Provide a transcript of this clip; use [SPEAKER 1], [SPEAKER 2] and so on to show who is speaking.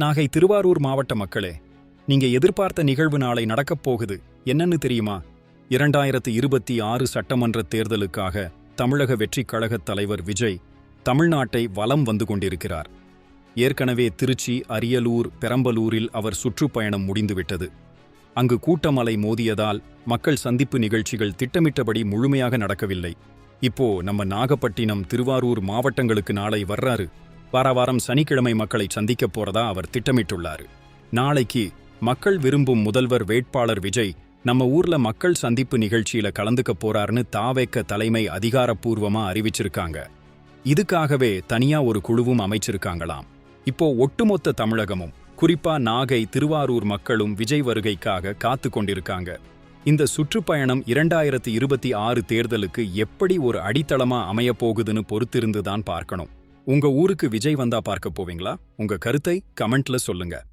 [SPEAKER 1] நாகை திருவாரூர் மாவட்ட மக்களே நீங்க எதிர்பார்த்த நிகழ்வு நாளை நடக்கப் போகுது என்னன்னு தெரியுமா? இரண்டாயிரத்து இருபத்தி ஆறு சட்டமன்ற தேர்தலுக்காக தமிழக வெற்றிக் கழகத் தலைவர் விஜய் தமிழ்நாட்டை வலம் வந்து கொண்டிருக்கிறார். ஏற்கனவே திருச்சி அரியலூர் பெரம்பலூரில் அவர் சுற்றுப்பயணம் முடிந்துவிட்டது. அங்கு கூட்டமலை மோதியதால் மக்கள் சந்திப்பு நிகழ்ச்சிகள் திட்டமிட்டபடி முழுமையாக நடக்கவில்லை. இப்போ நம்ம நாகப்பட்டினம் திருவாரூர் மாவட்டங்களுக்கு நாளை வர்றாரு வார வாரம் சனிக்கிழமை மக்களை சந்திக்கப் போறதா அவர் திட்டமிட்டுள்ளாரு. நாளைக்கு மக்கள் விரும்பும் முதல்வர் வேட்பாளர் விஜய் நம்ம ஊர்ல மக்கள் சந்திப்பு நிகழ்ச்சியில கலந்துக்க போறாருன்னு தாவேக்க தலைமை அதிகாரப்பூர்வமா அறிவிச்சிருக்காங்க. இதுக்காகவே தனியா ஒரு குழுவும் அமைச்சிருக்காங்களாம். இப்போ ஒட்டுமொத்த தமிழகமும் குறிப்பா நாகை திருவாரூர் மக்களும் விஜய் வருகைக்காக காத்து கொண்டிருக்காங்க. இந்த சுற்றுப்பயணம் இரண்டாயிரத்தி இருபத்தி ஆறு தேர்தலுக்கு எப்படி ஒரு அடித்தளமா அமையப் போகுதுன்னு பார்க்கணும். உங்க ஊருக்கு விஜய் வந்தா பார்க்க போவீங்களா? உங்க கருத்தை கமெண்ட்ல சொல்லுங்க.